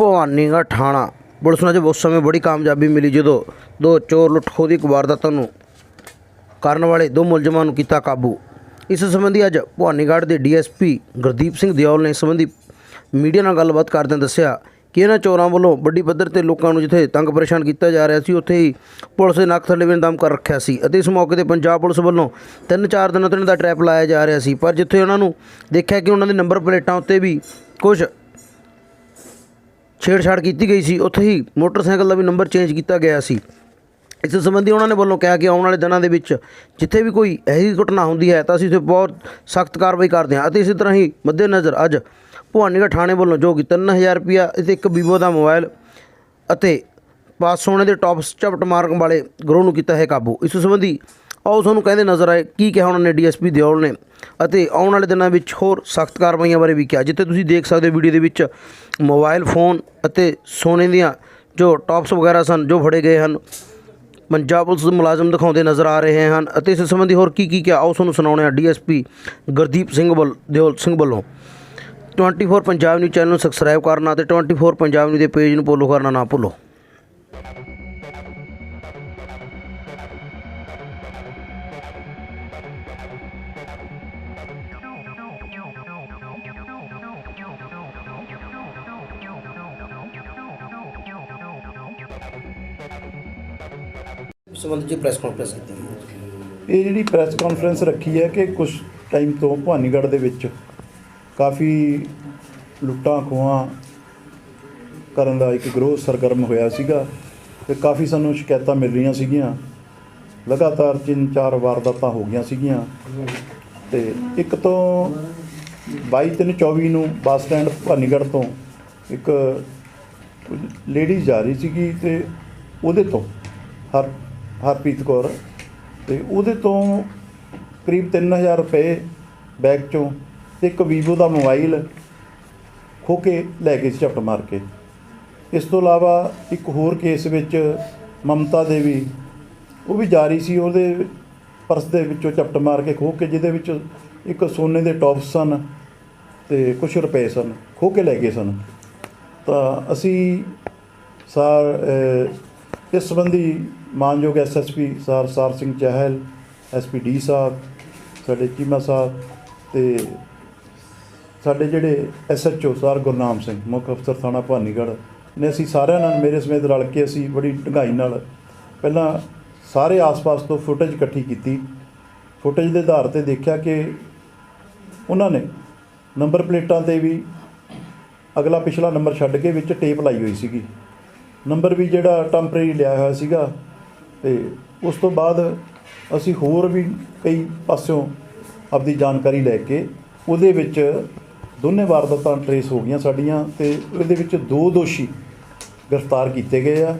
ਭਵਾਨੀਗੜ੍ਹ ਥਾਣਾ ਪੁਲਿਸ ਨੂੰ ਅੱਜ ਉਸ ਸਮੇਂ ਬੜੀ ਕਾਮਯਾਬੀ ਮਿਲੀ ਜਦੋਂ ਦੋ ਚੋਰ ਲੁੱਟਖੋ ਦੀ ਵਾਰਦਾਤਾਂ ਨੂੰ ਕਰਨ ਵਾਲੇ ਦੋ ਮੁਲਜ਼ਮਾਂ ਨੂੰ ਕੀਤਾ ਕਾਬੂ। ਇਸ ਸੰਬੰਧੀ ਅੱਜ ਭਵਾਨੀਗੜ੍ਹ ਦੇ ਡੀਐਸਪੀ ਗੁਰਦੀਪ ਸਿੰਘ ਦਿਓਲ ਨੇ ਇਸ ਸੰਬੰਧੀ ਮੀਡੀਆ ਨਾਲ ਗੱਲਬਾਤ ਕਰਦਿਆਂ ਦੱਸਿਆ ਕਿ ਇਹਨਾਂ ਚੋਰਾਂ ਵੱਲੋਂ ਵੱਡੀ ਪੱਧਰ ਤੇ ਲੋਕਾਂ ਨੂੰ ਜਿੱਥੇ ਤੰਗ ਪਰੇਸ਼ਾਨ ਕੀਤਾ ਜਾ ਰਿਹਾ ਸੀ, ਉੱਥੇ ਹੀ ਪੁਲਿਸ ਦੇ ਨੱਕ ਥੱਲੇ ਵੀ ਦਮ ਕਰ ਰੱਖਿਆ ਸੀ ਅਤੇ ਇਸ ਮੌਕੇ ਤੇ ਪੰਜਾਬ ਪੁਲਿਸ ਵੱਲੋਂ ਤਿੰਨ ਚਾਰ ਦਿਨਾਂ ਤੋਂ ਇਹਨਾਂ ਦਾ ਟਰੈਪ ਲਾਇਆ ਜਾ ਰਿਹਾ ਸੀ। ਪਰ ਜਿੱਥੇ ਉਹਨਾਂ ਨੂੰ ਦੇਖਿਆ ਕਿ ਉਹਨਾਂ ਦੇ ਨੰਬਰ ਪਲੇਟਾਂ ਉੱਤੇ ਵੀ ਕੁਝ ਛੇੜਛਾੜ ਕੀਤੀ ਗਈ ਸੀ। ਉੱਥੇ ਹੀ ਮੋਟਰਸਾਈਕਲ ਦਾ ਵੀ ਨੰਬਰ ਚੇਂਜ ਕੀਤਾ ਗਿਆ ਸੀ। ਇਸ ਸੰਬੰਧੀ ਉਹਨਾਂ ਨੇ ਵੱਲੋਂ ਕਿਹਾ ਕਿ ਆਉਣ ਵਾਲੇ ਦਿਨਾਂ ਦੇ ਵਿੱਚ ਜਿੱਥੇ ਵੀ ਕੋਈ ਇਹੋ ਘਟਨਾ ਹੁੰਦੀ ਹੈ, ਤਾਂ ਅਸੀਂ ਉੱਥੇ ਬਹੁਤ ਸਖਤ ਕਾਰਵਾਈ ਕਰਦੇ ਹਾਂ। ਅਤੇ ਇਸੇ ਤਰ੍ਹਾਂ ਹੀ ਮੱਦੇਨਜ਼ਰ ਅੱਜ ਭਵਾਨੀਗੜ੍ਹ ਥਾਣੇ ਵੱਲੋਂ ਜੋ ਕਿ 3000 ਰੁਪਇਆ ਅਤੇ ਇੱਕ ਵੀਵੋ ਦਾ ਮੋਬਾਈਲ ਅਤੇ ਪਾਸ ਸੋਨੇ ਦੇ ਟੌਪਸ ਝਪਟ ਮਾਰਨ ਵਾਲੇ ਗਰੋਹ ਨੂੰ ਕੀਤਾ ਹੈ ਕਾਬੂ। ਇਸ ਸੰਬੰਧੀ ਆਓ ਤੁਹਾਨੂੰ ਕਹਿੰਦੇ ਨਜ਼ਰ ਆਏ ਕੀ ਕਿਹਾ ਉਹਨਾਂ ਨੇ ਡੀਐਸਪੀ ਦਿਓਲ ਨੇ ਅਤੇ ਆਉਣ ਵਾਲੇ ਦਿਨਾਂ ਵਿੱਚ ਹੋਰ ਸਖਤ ਕਾਰਵਾਈਆਂ ਬਾਰੇ ਵੀ ਕਿਹਾ, ਜਿੱਥੇ ਤੁਸੀਂ ਦੇਖ ਸਕਦੇ ਹੋ ਵੀਡੀਓ ਦੇ ਵਿੱਚ ਮੋਬਾਈਲ ਫੋਨ ਅਤੇ ਸੋਨੇ ਦੀਆਂ ਜੋ ਟੌਪਸ ਵਗੈਰਾ ਸਨ, ਜੋ ਫੜੇ ਗਏ ਹਨ, ਪੰਜਾਬ ਪੁਲਿਸ ਦੇ ਮੁਲਾਜ਼ਮ ਦਿਖਾਉਂਦੇ ਨਜ਼ਰ ਆ ਰਹੇ ਹਨ ਅਤੇ ਇਸ ਸੰਬੰਧੀ ਹੋਰ ਕੀ ਕੀ ਕਿਹਾ, ਆਓ ਤੁਹਾਨੂੰ ਸੁਣਾਉਂਦੇ ਹਾਂ ਡੀਐਸਪੀ ਗੁਰਦੀਪ ਸਿੰਘ ਵੱਲ, ਦਿਓਲ ਸਿੰਘ ਵੱਲੋਂ। 24 ਪੰਜਾਬ ਨਿਊਜ਼ ਚੈਨਲ ਨੂੰ ਸਬਸਕ੍ਰਾਈਬ ਕਰਨਾ ਅਤੇ 24 ਪੰਜਾਬ ਨਿਊਜ਼ ਦੇ ਪੇਜ ਨੂੰ ਫੋਲੋ ਕਰਨਾ ਨਾ ਭੁੱਲੋ। ਸੰਬੰਧੀ ਪ੍ਰੈਸ ਕਾਨਫਰੰਸ ਕੀਤੀ ਗਈ ਇਹ ਜਿਹੜੀ ਪ੍ਰੈਸ ਕਾਨਫਰੰਸ ਰੱਖੀ ਹੈ ਕਿ ਕੁਝ ਟਾਈਮ ਤੋਂ ਭਵਾਨੀਗੜ੍ਹ ਦੇ ਵਿੱਚ ਕਾਫੀ ਲੁੱਟਾਂ, ਖੋਹਾਂ ਕਰਨ ਦਾ ਇੱਕ ਗਰੋਹ ਸਰਗਰਮ ਹੋਇਆ ਸੀਗਾ ਤੇ ਕਾਫੀ ਸਾਨੂੰ ਸ਼ਿਕਾਇਤਾਂ ਮਿਲ ਰਹੀਆਂ ਸੀਗੀਆਂ। ਲਗਾਤਾਰ ਤਿੰਨ ਚਾਰ ਵਾਰਦਾਤਾਂ ਹੋ ਗਈਆਂ ਸੀਗੀਆਂ ਤੇ ਇੱਕ ਤੋਂ 22 ਤਿੰਨ 24 ਨੂੰ ਬੱਸ ਸਟੈਂਡ ਭਵਾਨੀਗੜ੍ਹ ਤੋਂ ਇੱਕ ਲੇਡੀ ਜਾ ਰਹੀ ਸੀਗੀ ਤੇ ਉਹਦੇ ਤੋਂ, ਹਰ, ਹਰਪ੍ਰੀਤ ਕੌਰ। ਤੇ ਉਹਦੇ ਤੋਂ ਕਰੀਬ 3000 ਰੁਪਏ ਬੈਗ ਚੋਂ ਤੇ ਇੱਕ ਵੀਵੋ ਦਾ ਮੋਬਾਈਲ ਖੋ ਕੇ ਲੈ ਗਏ ਸੀ ਝਪਟ ਮਾਰ ਕੇ। ਇਸ ਤੋਂ ਇਲਾਵਾ ਇੱਕ ਹੋਰ ਕੇਸ ਵਿੱਚ ਮਮਤਾ ਦੇਵੀ, ਉਹ ਵੀ ਜਾ ਰਹੀ ਸੀ, ਉਹਦੇ ਪਰਸ ਦੇ ਵਿੱਚੋਂ ਝਪਟ ਮਾਰ ਕੇ ਖੋ ਕੇ, ਜਿਹਦੇ ਵਿੱਚ ਇੱਕ ਸੋਨੇ ਦੇ ਟੌਪਸ ਸਨ ਤੇ ਕੁਝ ਰੁਪਏ ਸਨ, ਖੋ ਕੇ ਲੈ ਗਏ ਸਨ। ਤਾਂ ਅਸੀਂ ਸਾਰ ਇਸ ਸੰਬੰਧੀ ਮਾਨਯੋਗ SSP sir sir Singh Chahal SP D ਸਾਹਿਬ ਸਾਡੇ ਚੀਮਾ ਸਾਹਿਬ ਤੇ ਸਾਡੇ ਜਿਹੜੇ ਐਸਐਚਓ ਸਰ ਗੁਰਨਾਮ ਸਿੰਘ, ਮੁੱਖ ਅਫਸਰ ਥਾਣਾ ਭਾਨੀਗੜ੍ਹ ਨੇ ਅਸੀਂ ਸਾਰਿਆਂ ਨਾਲ ਮੇਰੇ ਸਮੇਤ ਰਲ ਕੇ ਅਸੀਂ ਬੜੀ ਢੰਗਾਈ ਨਾਲ ਪਹਿਲਾਂ ਸਾਰੇ ਆਸ-ਪਾਸ ਤੋਂ ਫੁਟੇਜ ਇਕੱਠੀ ਕੀਤੀ। ਫੁਟੇਜ ਦੇ ਆਧਾਰ ਤੇ ਦੇਖਿਆ ਕਿ ਉਹਨਾਂ ਨੇ ਨੰਬਰ ਪਲੇਟਾਂ ਤੇ ਵੀ ਅਗਲਾ ਪਿਛਲਾ ਨੰਬਰ ਛੱਡ ਕੇ ਵਿੱਚ ਟੇਪ ਲਾਈ ਹੋਈ ਸੀਗੀ। ਨੰਬਰ ਵੀ ਜਿਹੜਾ ਟੈਂਪਰੇਰੀ ਲਿਆ ਹੋਇਆ ਸੀਗਾ ਤੇ ਉਸ ਤੋਂ ਬਾਅਦ ਅਸੀਂ ਹੋਰ ਵੀ ਕਈ ਪਾਸਿਓਂ ਆਪਦੀ ਜਾਣਕਾਰੀ ਲੈ ਕੇ ਉਹਦੇ ਵਿੱਚ ਦੋਨੇ ਵਾਰਦਾਤਾਂ ਟਰੇਸ ਹੋ ਗਈਆਂ ਸਾਡੀਆਂ ਤੇ ਇਹਦੇ ਵਿੱਚ ਦੋ ਦੋਸ਼ੀ ਗ੍ਰਿਫਤਾਰ ਕੀਤੇ ਗਏ ਆ,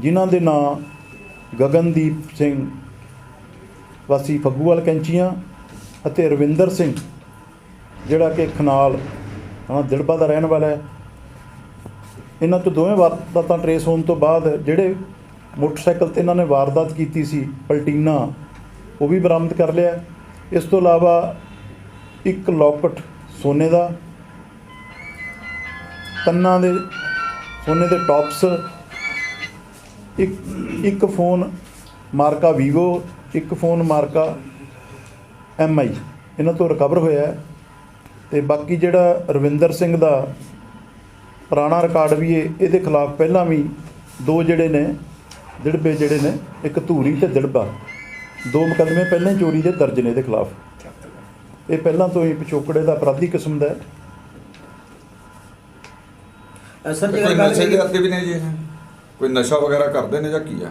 ਜਿਨ੍ਹਾਂ ਦੇ ਨਾਂ ਗਗਨਦੀਪ ਸਿੰਘ, ਵਾਸੀ ਫੱਗੂਵਾਲ ਕੈਂਚੀਆਂ ਅਤੇ ਰਵਿੰਦਰ ਸਿੰਘ, ਜਿਹੜਾ ਕਿ ਖਨਾਲ ਹਾਂ ਦਿੜਬਾ ਦਾ ਰਹਿਣ ਵਾਲਾ ਹੈ। ਇਹਨਾਂ ਤੋਂ ਦੋਵੇਂ ਵਾਰਦਾਤਾਂ ਟਰੇਸ ਹੋਣ ਤੋਂ ਬਾਅਦ ਜਿਹੜੇ ਮੋਟਰਸਾਈਕਲ ਤੇ ਇਹਨਾਂ ਨੇ ਵਾਰਦਾਤ ਕੀਤੀ ਸੀ, ਪਲਟੀਨਾ, ਉਹ ਵੀ ਬਰਾਮਦ ਕਰ ਲਿਆ। ਇਸ ਤੋਂ ਇਲਾਵਾ ਇੱਕ ਲੋਕਟ ਸੋਨੇ ਦਾ, ਕੰਨਾਂ ਦੇ ਸੋਨੇ ਦੇ ਟੌਪਸ, ਇੱਕ ਇੱਕ ਫੋਨ ਮਾਰਕਾ ਵੀਵੋ, ਇੱਕ ਫੋਨ ਮਾਰਕਾ ਐਮਆਈ ਇਹਨਾਂ ਤੋਂ ਰਿਕਵਰ ਹੋਇਆ ਹੈ। ਤੇ ਬਾਕੀ ਜਿਹੜਾ ਰਵਿੰਦਰ ਸਿੰਘ ਦਾ ਪੁਰਾਣਾ ਰਿਕਾਰਡ ਵੀ ਇਹ ਇਹਦੇ ਖਿਲਾਫ ਪਹਿਲਾਂ ਵੀ ਦੋ ਜਿਹੜੇ ਨੇ ਦਿੜਬੇ ਜਿਹੜੇ ਨੇ ਇੱਕ ਧੂਰੀ ਤੇ ਦਿੜਬਾ। ਦੋ ਮੁਕੱਦਮੇ ਪਹਿਲਾਂ ਹੀ ਚੋਰੀ ਦੇ ਦਰਜ ਨੇ ਇਹਦੇ ਖਿਲਾਫ। ਇਹ ਪਹਿਲਾਂ ਤੋਂ ਹੀ ਪਿਛੋਕੜੇ ਦਾ ਅਪਰਾਧੀ ਕਿਸਮ ਦਾ ਹੈ। ਸਰ ਕੋਈ ਨਸ਼ੇ ਦੇ ਅੱਗੇ ਵੀ ਨੇ ਜੀ? ਕੋਈ ਨਸ਼ਾ ਵਗੈਰਾ ਕਰਦੇ ਨੇ ਜਾਂ ਕੀ ਆ?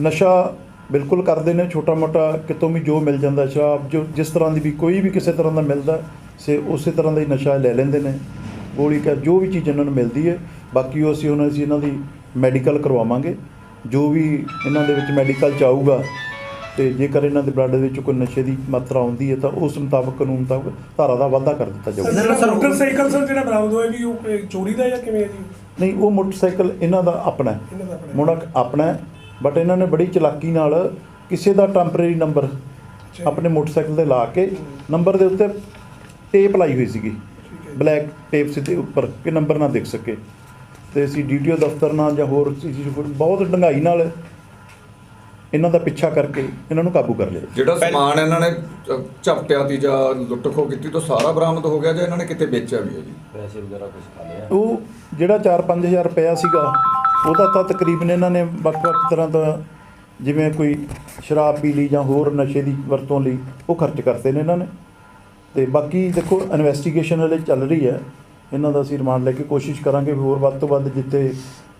ਨਸ਼ਾ ਬਿਲਕੁਲ ਕਰਦੇ ਨੇ ਛੋਟਾ ਮੋਟਾ ਕਿਤੋਂ ਵੀ ਜੋ ਮਿਲ ਜਾਂਦਾ ਸ਼ਰਾਬ ਜੋ ਜਿਸ ਤਰ੍ਹਾਂ ਦੀ ਵੀ ਕੋਈ ਵੀ ਕਿਸੇ ਤਰ੍ਹਾਂ ਦਾ ਮਿਲਦਾ ਸੇ ਉਸੇ ਤਰ੍ਹਾਂ ਦਾ ਹੀ ਨਸ਼ਾ ਲੈ ਲੈਂਦੇ ਨੇ। ਗੋਲੀ ਕਾ ਜੋ ਵੀ ਚੀਜ਼ ਇਹਨਾਂ ਨੂੰ ਮਿਲਦੀ ਹੈ ਬਾਕੀ ਉਹ ਅਸੀਂ ਉਹਨਾਂ ਅਸੀਂ ਇਹਨਾਂ ਦੀ ਮੈਡੀਕਲ ਕਰਵਾਵਾਂਗੇ। ਜੋ ਵੀ ਇਹਨਾਂ ਦੇ ਵਿੱਚ ਮੈਡੀਕਲ ਚ ਆਊਗਾ ਤੇ ਜੇਕਰ ਇਹਨਾਂ ਦੇ ਬਲੱਡ ਦੇ ਵਿੱਚ ਕੋਈ ਨਸ਼ੇ ਦੀ ਮਾਤਰਾ ਆਉਂਦੀ ਹੈ ਤਾਂ ਉਸ ਮੁਤਾਬਕ ਕਾਨੂੰਨ ਮੁਤਾਬਕ ਧਾਰਾ ਦਾ ਵਾਧਾ ਕਰ ਦਿੱਤਾ ਜਾਊਗਾ। ਸਰ ਮੋਟਰਸਾਈਕਲ ਸਰ ਜਿਹੜਾ ਬਰਾਮਦ ਹੋਇਆ ਵੀ ਉਹ ਚੋਰੀ ਦਾ ਜਾਂ ਕਿਵੇਂ ਹੈ ਜੀ? ਨਹੀਂ ਉਹ ਮੋਟਰਸਾਈਕਲ ਇਹਨਾਂ ਦਾ ਆਪਣਾ ਹੈ। ਦਾ ਆਪਣਾ ਹੈ। ਬਟ ਇਹਨਾਂ ਨੇ ਬੜੀ ਚਲਾਕੀ ਨਾਲ ਕਿਸੇ ਦਾ ਟੈਂਪਰੇਰੀ ਨੰਬਰ। ਆਪਣੇ ਮੋਟਰਸਾਈਕਲ ਤੇ ਲਾ ਕੇ ਨੰਬਰ ਦੇ ਉੱਤੇ ਟੇਪ ਲਾਈ ਹੋਈ ਸੀਗੀ। ਬਲੈਕ ਟੇਪ ਸਿੱਧੇ ਉੱਪਰ ਕਿ ਨੰਬਰ ਨਾ ਦਿਖ ਸਕੇ। ਤੇ ਅਸੀਂ ਡੀਟੀਓ ਦਫ਼ਤਰ ਨਾਲ ਜਾਂ ਹੋਰ ਬਹੁਤ ਡੰਗਾਈ ਨਾਲ ਇਹਨਾਂ ਦਾ ਪਿੱਛਾ ਕਰਕੇ ਇਹਨਾਂ ਨੂੰ ਕਾਬੂ ਕਰ ਲਿਆ। ਜਿਹੜਾ ਸਮਾਨ ਇਹਨਾਂ ਨੇ ਝਪਟਿਆ ਤੀ ਜਾਂ ਲੁੱਟ ਖੋ ਕੀਤੀ ਤਾਂ ਸਾਰਾ ਬਰਾਮਦ ਹੋ ਗਿਆ ਜਾਂ ਇਹਨਾਂ ਨੇ ਕਿਤੇ ਵੇਚਿਆ ਵੀ ਹੈ ਜੀ? ਉਹ ਜਿਹੜਾ 4-5000 ਰੁਪਇਆ ਸੀਗਾ ਉਹਦਾ ਤਾਂ ਤਕਰੀਬਨ ਇਹਨਾਂ ਨੇ ਵੱਖ-ਵੱਖ ਤਰ੍ਹਾਂ ਦਾ ਜਿਵੇਂ ਕੋਈ ਸ਼ਰਾਬ ਪੀ ਲਈ ਜਾਂ ਹੋਰ ਨਸ਼ੇ ਦੀ ਵਰਤੋਂ ਲਈ ਉਹ ਖਰਚ ਕਰਤੇ ਨੇ ਇਹਨਾਂ ਨੇ। ਤੇ ਬਾਕੀ ਦੇਖੋ ਇਨਵੈਸਟੀਗੇਸ਼ਨ ਹਲੇ ਚੱਲ ਰਹੀ ਹੈ। ਇਹਨਾਂ ਦਾ ਅਸੀਂ ਰਿਮਾਂਡ ਲੈ ਕੇ ਕੋਸ਼ਿਸ਼ ਕਰਾਂਗੇ ਵੀ ਹੋਰ ਵੱਧ ਤੋਂ ਵੱਧ ਜਿੱਥੇ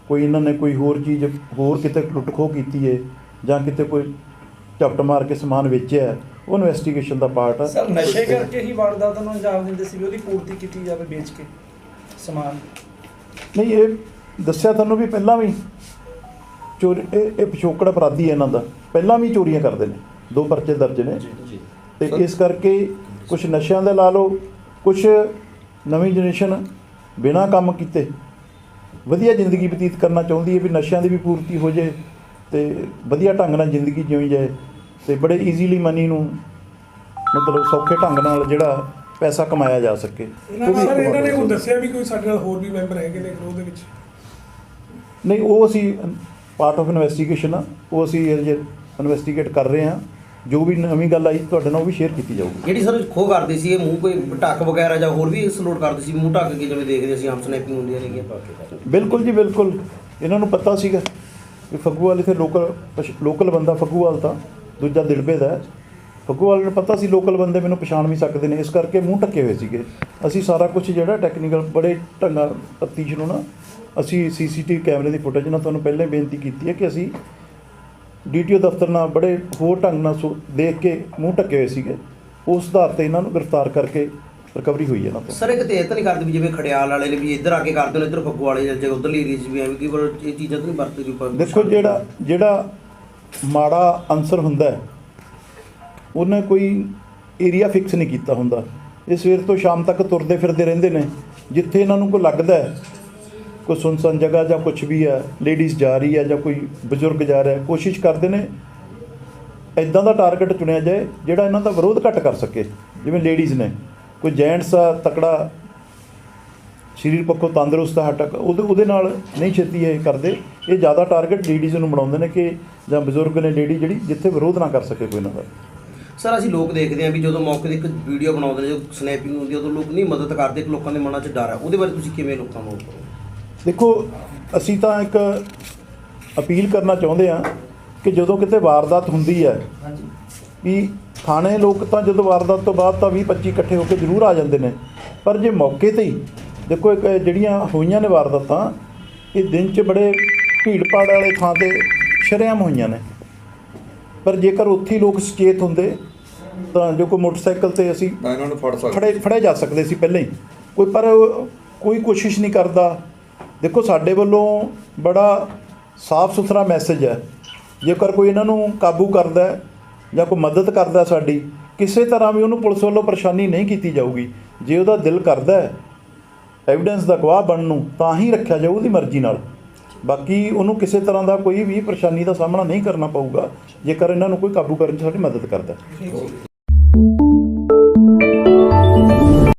ਕੋਈ ਇਹਨਾਂ ਨੇ ਕੋਈ ਹੋਰ ਚੀਜ਼ ਹੋਰ ਕਿਤੇ ਲੁੱਟ ਖੋਹ ਕੀਤੀ ਹੈ ਜਾਂ ਕਿਤੇ ਕੋਈ ਝਪਟ ਮਾਰ ਕੇ ਸਮਾਨ ਵੇਚਿਆ ਹੈ, ਉਹ ਇਨਵੈਸਟੀਗੇਸ਼ਨ ਦਾ ਪਾਰਟ ਹੈ ਸਰ ਨਸ਼ੇ ਕਰਕੇ ਹੀ ਵਾਰਦਾਤਾਂ ਨੂੰ ਅੰਜਾਮ ਦਿੰਦੇ ਸੀ ਵੀ ਉਹਦੀ ਪੂਰਤੀ ਕੀਤੀ ਜਾਵੇ ਵੇਚ ਕੇ ਸਮਾਨ। ਨਹੀਂ ਇਹ ਦੱਸਿਆ ਤੁਹਾਨੂੰ ਵੀ ਪਹਿਲਾਂ ਵੀ ਚੋਰੀ ਇਹ ਇਹ ਪਿਛੋਕੜ ਅਪਰਾਧੀ ਹੈ ਇਹਨਾਂ ਦਾ। ਪਹਿਲਾਂ ਵੀ ਚੋਰੀਆਂ ਕਰਦੇ ਨੇ ਦੋ ਪਰਚੇ ਦਰਜ ਨੇ। ਤੇ ਇਸ ਕਰਕੇ ਕੁਝ ਨਸ਼ਿਆਂ ਦੇ ਲਾ ਲਓ ਕੁਝ ਨਵੀਂ ਜਨਰੇਸ਼ਨ ਬਿਨਾਂ ਕੰਮ ਕੀਤੇ ਵਧੀਆ ਜ਼ਿੰਦਗੀ ਬਤੀਤ ਕਰਨਾ ਚਾਹੁੰਦੀ ਹੈ ਵੀ ਨਸ਼ਿਆਂ ਦੀ ਵੀ ਪੂਰਤੀ ਹੋ ਜਾਏ ਤੇ ਵਧੀਆ ਢੰਗ ਨਾਲ ਜ਼ਿੰਦਗੀ ਜਿਉਈ ਜਾਏ ਤੇ ਬੜੇ ਈਜ਼ੀਲੀ ਮਨੀ ਨੂੰ ਮਤਲਬ ਸੌਖੇ ਢੰਗ ਨਾਲ ਜਿਹੜਾ ਪੈਸਾ ਕਮਾਇਆ ਜਾ ਸਕੇ। ਉਹ ਸਰ ਇਹਨਾਂ ਨੇ ਉਹ ਦੱਸਿਆ ਵੀ ਕੋਈ ਸਾਡੇ ਨਾਲ ਹੋਰ ਵੀ ਮੈਂਬਰ ਹੈਗੇ ਨੇ ਗਰੋਹ ਦੇ ਵਿੱਚ। ਨਹੀਂ ਉਹ ਅਸੀਂ ਪਾਰਟ ਆਫ ਇਨਵੈਸਟੀਗੇਸ਼ਨ ਆ ਉਹ ਅਸੀਂ ਜੇ ਇਨਵੈਸਟੀਗੇਟ ਕਰ ਰਹੇ ਹਾਂ। ਜੋ ਵੀ ਨਵੀਂ ਗੱਲ ਆਈ ਤੁਹਾਡੇ ਨਾਲ ਉਹ ਵੀ ਸ਼ੇਅਰ ਕੀਤੀ ਜਾਊਗੀ। ਜਿਹੜੀ ਸਰ ਖੋ ਕਰਦੇ ਸੀ ਇਹ ਮੂੰਹ ਕੋਈ ਢੱਕ ਵਗੈਰਾ ਜਾਂ ਹੋਰ ਵੀ ਸਲੋਟ ਕਰਦੇ ਸੀ ਮੂੰਹ ਢੱਕ ਕੇ ਜਿਵੇਂ ਦੇਖਦੇ ਸੀ ਆਮ ਸਨੈਪਿੰਗ ਹੁੰਦੀਆਂ ਨੇਗੀਆਂ ਬਿਲਕੁਲ ਜੀ ਬਿਲਕੁਲ। ਇਹਨਾਂ ਨੂੰ ਪਤਾ ਸੀਗਾ ਕਿ ਫੱਗੂਵਾਲ ਇੱਥੇ ਲੋਕਲ ਲੋਕਲ ਬੰਦਾ ਫੱਗੂਵਾਲ ਤਾਂ ਦੂਜਾ ਦਿਲਬੇ ਦਾ। ਫੱਗੂਵਾਲ ਨੂੰ ਪਤਾ ਸੀ ਲੋਕਲ ਬੰਦੇ ਮੈਨੂੰ ਪਛਾਣ ਵੀ ਸਕਦੇ ਨੇ ਇਸ ਕਰਕੇ ਮੂੰਹ ਢੱਕੇ ਹੋਏ ਸੀਗੇ। ਅਸੀਂ ਸਾਰਾ ਕੁਝ ਜਿਹੜਾ ਟੈਕਨੀਕਲ ਬੜੇ ਢੰਗਾਂ ਤਫਤੀਸ਼ ਨੂੰ ਨਾ ਅਸੀਂ ਸੀਸੀਟੀਵੀ ਕੈਮਰੇ ਦੀ ਫੁਟੇਜ ਨਾਲ ਤੁਹਾਨੂੰ ਪਹਿਲਾਂ ਹੀ ਬੇਨਤੀ ਕੀਤੀ ਹੈ ਕਿ ਅਸੀਂ ਡੀਟੀਓ ਦਫ਼ਤਰ ਨਾਲ ਬੜੇ ਹੋਰ ਢੰਗ ਨਾਲ ਦੇਖ ਕੇ ਮੂੰਹ ਢੱਕੇ ਹੋਏ ਸੀਗੇ। ਉਸ ਆਧਾਰ ਤੇ ਇਹਨਾਂ ਨੂੰ ਗ੍ਰਿਫਤਾਰ ਕਰਕੇ ਰਿਕਵਰੀ ਹੋਈ ਹੈ ਤੋਂ। ਸਰ ਇੱਕ ਤੇ ਇਹ ਤਾਂ ਨਹੀਂ ਕਰਦੇ ਵੀ ਜਿਵੇਂ ਖੜਿਆਲ ਵਾਲੇ ਨੇ ਵੀ ਇੱਧਰ ਆ ਕੇ ਕਰਦੇ ਨੇ ਇੱਧਰ ਫੱਗੂ ਵਾਲੇ ਜਾਂ ਉਧਰਲੀ ਏਰੀਆ 'ਚ ਵੀ ਐਵੇਂ ਕਿ ਵਾਰ ਇਹ ਚੀਜ਼ਾਂ ਤਾਂ ਨਹੀਂ ਵਰਤਦੀ ਪਰ ਦੇਖੋ ਜਿਹੜਾ ਜਿਹੜਾ ਮਾੜਾ ਅਨਸਰ ਹੁੰਦਾ ਹੈ ਉਹਨੇ ਕੋਈ ਏਰੀਆ ਫਿਕਸ ਨਹੀਂ ਕੀਤਾ ਹੁੰਦਾ। ਇਹ ਸਵੇਰ ਤੋਂ ਸ਼ਾਮ ਤੱਕ ਤੁਰਦੇ ਫਿਰਦੇ ਰਹਿੰਦੇ ਨੇ। ਜਿੱਥੇ ਇਹਨਾਂ ਨੂੰ ਕੋਈ ਲੱਗਦਾ ਹੈ ਕੋਈ ਸੁਨਸਾਨ ਜਗ੍ਹਾ ਜਾਂ ਕੁਝ ਵੀ ਹੈ ਲੇਡੀਜ਼ ਜਾ ਰਹੀ ਹੈ ਜਾਂ ਕੋਈ ਬਜ਼ੁਰਗ ਜਾ ਰਿਹਾ ਕੋਸ਼ਿਸ਼ ਕਰਦੇ ਨੇ ਇਦਾਂ ਦਾ ਟਾਰਗੇਟ ਚੁਣਿਆ ਜਾਏ ਜਿਹੜਾ ਇਹਨਾਂ ਦਾ ਵਿਰੋਧ ਘੱਟ ਕਰ ਸਕੇ, ਜਿਵੇਂ ਲੇਡੀਜ਼ ਨੇ। ਕੋਈ ਜੈਂਟਸ ਆ, ਤਕੜਾ, ਸਰੀਰ ਪੱਖੋਂ ਤੰਦਰੁਸਤ ਹੈ ਹਟਕ, ਉਹਦੇ ਉਹਦੇ ਨਾਲ ਨਹੀਂ ਛੇਤੀ ਇਹ ਕਰਦੇ। ਇਹ ਜ਼ਿਆਦਾ ਟਾਰਗੇਟ ਲੇਡੀਜ਼ ਨੂੰ ਬਣਾਉਂਦੇ ਨੇ ਕਿ ਜਾਂ ਬਜ਼ੁਰਗ ਨੇ ਲੇਡੀ ਜਿਹੜੀ ਜਿੱਥੇ ਵਿਰੋਧ ਨਾ ਕਰ ਸਕੇ ਕੋਈ ਇਹਨਾਂ ਦਾ। ਸਰ, ਅਸੀਂ ਲੋਕ ਦੇਖਦੇ ਹਾਂ ਵੀ ਜਦੋਂ ਮੌਕੇ ਤੇ ਇੱਕ ਵੀਡੀਓ ਬਣਾਉਂਦੇ ਨੇ, ਜੋ ਸਨੈਪਿੰਗ ਹੁੰਦੀ ਹੈ, ਉਦੋਂ ਲੋਕ ਨਹੀਂ ਮਦਦ ਕਰਦੇ ਕਿ ਲੋਕਾਂ ਦੇ ਮਨਾਂ 'ਚ ਡਰ ਹੈ। ਉਹਦੇ ਬਾਰੇ ਤੁਸੀਂ ਕਿਵੇਂ ਲੋਕਾਂ ਨੂੰ ਦੇਖੋ ਅਸੀਂ ਤਾਂ ਇੱਕ ਅਪੀਲ ਕਰਨਾ ਚਾਹੁੰਦੇ ਹਾਂ ਕਿ ਜਦੋਂ ਕਿਤੇ ਵਾਰਦਾਤ ਹੁੰਦੀ ਹੈ ਵੀ ਥਾਣੇ ਲੋਕ ਤਾਂ ਜਦੋਂ ਵਾਰਦਾਤ ਤੋਂ ਬਾਅਦ ਤਾਂ 20 25 ਇਕੱਠੇ ਹੋ ਕੇ ਜ਼ਰੂਰ ਆ ਜਾਂਦੇ ਨੇ। ਪਰ ਜੇ ਮੌਕੇ ਤੇ ਹੀ ਦੇਖੋ ਇੱਕ ਜਿਹੜੀਆਂ ਹੋਈਆਂ ਨੇ ਵਾਰਦਾਤਾਂ ਇਹ ਦਿਨ 'ਚ ਬੜੇ ਭੀੜ ਭਾੜ ਵਾਲੇ ਥਾਂ ਤੇ ਸ਼ਰੇਆਮ ਹੋਈਆਂ ਨੇ। ਪਰ ਜੇਕਰ ਉੱਥੇ ਹੀ ਲੋਕ ਸੁਚੇਤ ਹੁੰਦੇ ਤਾਂ ਜੋ ਕੋਈ ਮੋਟਰਸਾਈਕਲ ਤੇ ਅਸੀਂ ਇਹਨਾਂ ਨੂੰ ਫੜ ਸਕਦੇ ਫੜੇ ਫੜੇ ਜਾ ਸਕਦੇ ਸੀ ਪਹਿਲਾਂ ਹੀ। ਕੋਈ ਪਰ ਕੋਈ ਕੋਸ਼ਿਸ਼ ਨਹੀਂ ਕਰਦਾ ਦੇਖੋ ਸਾਡੇ ਵੱਲੋਂ ਬੜਾ ਸਾਫ਼ ਸੁਥਰਾ ਮੈਸੇਜ ਹੈ। ਜੇਕਰ ਕੋਈ ਇਹਨਾਂ ਨੂੰ ਕਾਬੂ ਕਰਦਾ ਜਾਂ ਕੋਈ ਮਦਦ ਕਰਦਾ ਸਾਡੀ, ਕਿਸੇ ਤਰ੍ਹਾਂ ਵੀ ਉਹਨੂੰ ਪੁਲਿਸ ਵੱਲੋਂ ਪਰੇਸ਼ਾਨੀ ਨਹੀਂ ਕੀਤੀ ਜਾਊਗੀ। ਜੇ ਉਹਦਾ ਦਿਲ ਕਰਦਾ ਹੈ ਐਵੀਡੈਂਸ ਦਾ ਗਵਾਹ ਬਣਨ ਨੂੰ, ਤਾਂ ਹੀ ਰੱਖਿਆ ਜਾਊ ਉਹਦੀ ਮਰਜ਼ੀ ਨਾਲ। ਬਾਕੀ ਉਹਨੂੰ ਕਿਸੇ ਤਰ੍ਹਾਂ ਦਾ ਕੋਈ ਵੀ ਪਰੇਸ਼ਾਨੀ ਦਾ ਸਾਹਮਣਾ ਨਹੀਂ ਕਰਨਾ ਪਊਗਾ, ਜੇਕਰ ਇਹਨਾਂ ਨੂੰ ਕੋਈ ਕਾਬੂ ਕਰਨ 'ਚ ਸਾਡੀ ਮਦਦ ਕਰਦਾ